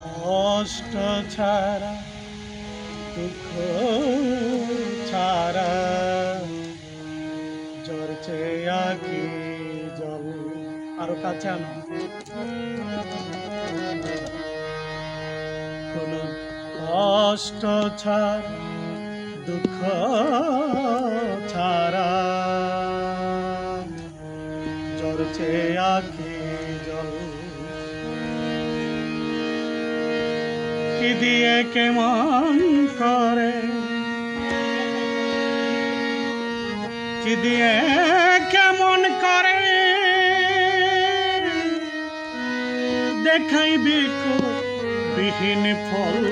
কষ্ট ছাড়া, দুঃখ ছাড়া ঝরছে আখি জল আরও কাছে আনো। কোনো কষ্ট ছাড়া, দুঃখ ছাড়া ঝরছে আখি কি দিয়ে কেমন করে? কি দিয়ে কেমন করে? দেখাইবি বিহীন ফল।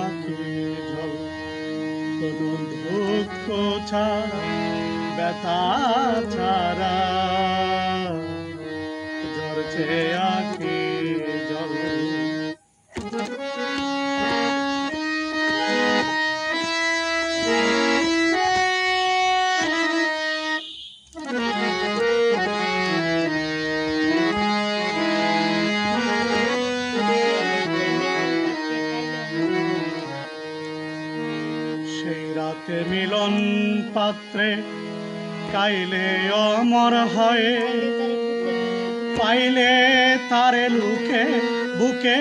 আখি জল কোনো দুঃখ ছাড়া ব্যথা ছাড়া। আখি জল। রাতে মিলন পাত্রে কাইলে অমর হয়। পাইলে তারে লুকে বুকে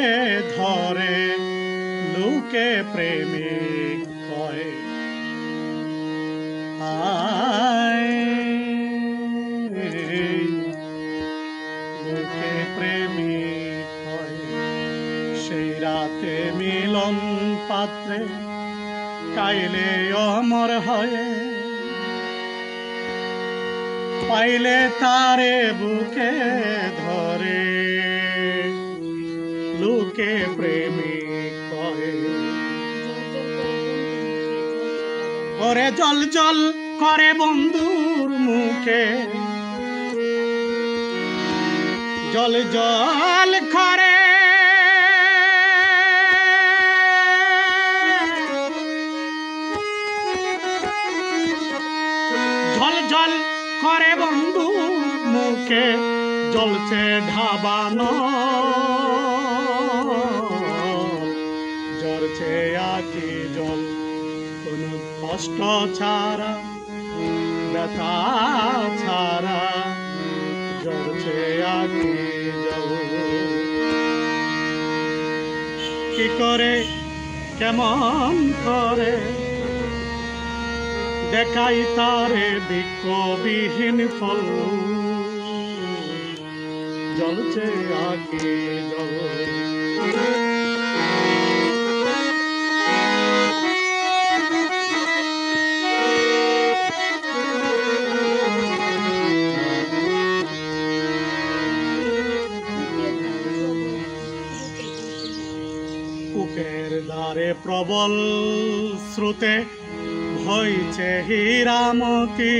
ধরে, লুকে প্রেমিক কয়, আয় লুকে প্রেমিক কয়। সেই রাতে মিলন পাত্রে কাইলে অমর হয়ে পাইলে তারে বুকে ধরে। লোকে প্রেমিক কহে ওরে জল জল করে বন্ধুর মুখে। জল জল করে। ঝল ঝল করে বন্ধু, মুখে জ্বলছে ঢাবানো জ্বরছে আকি জল, কোনো কষ্ট ছাড়া, ব্যথা ছাড়া। জ্বরছে আকি জল। কি করে, কেমন করে দেখাই তারে বিক্ষোভবিহীন ফল। জলছে আগে জল। প্রবল স্রোতে হইছে হীরামতি।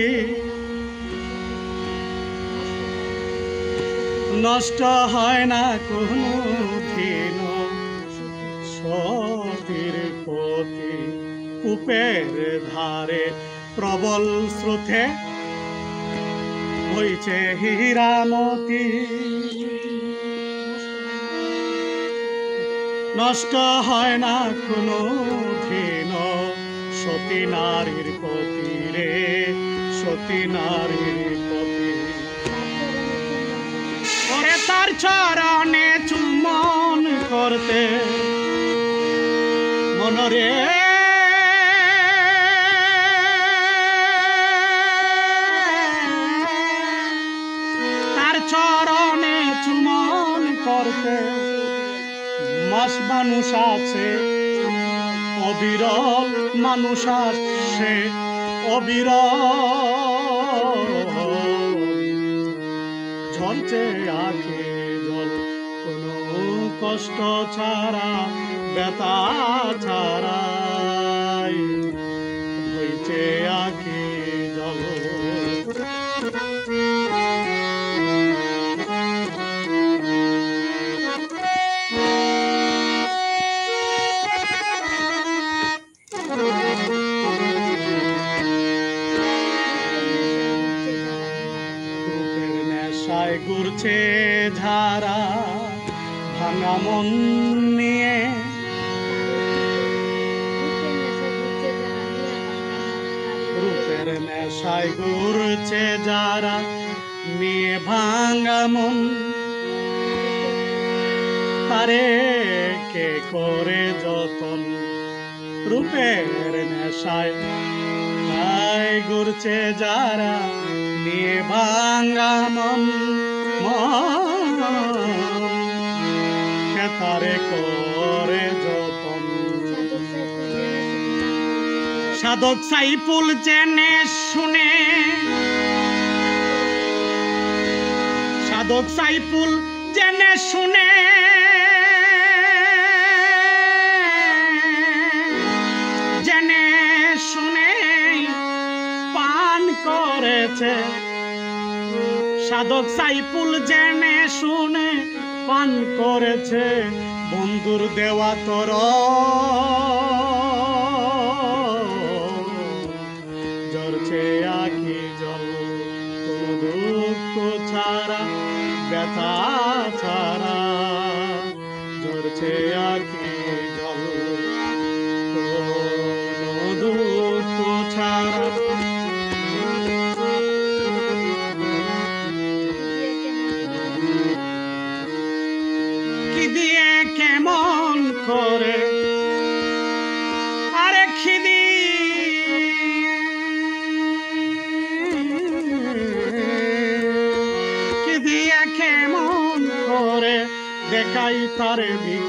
নষ্ট হয় না কোনো দিন। সতীর পতি কূপের ধারে প্রবল স্রোতে হইছে হীরামতি। নষ্ট হয় না কোনো দিন। সতী নারীর পতি রে, সতী নারীর পতি। ওরে তার চরণে চুম্বন করতে মনরে তার চরণে মানুষ আছে অবিরল মানুষ আসছে অবিরল। ঝরছে আখে জল কোনো কষ্ট ছাড়া ব্যথা ছাড়াই ঘুরছে ঝারা ভাঙা মন নিয়ে। রূপের নেশায় ঘুরছে যারা, নিয়ে ভাঙা মন। তারে কে করে যতন রূপের নেশায়? ঘুরছে যারা, নিয়ে ভাঙা মন। তারে করে যতন। সাধক সাইফুল জেনে শুনে। সাধক সাইফুল জেনে শুনে। জেনে শুনে পান করেছে সাধক সাইফুল জেনে শুনে পান করেছে বন্ধুর দেওয়া তর। ঝরছে আখি জল দুঃখ ছাড়া, ব্যথা ছাড়া। ঝরছে আখি তারে বিকবিহীন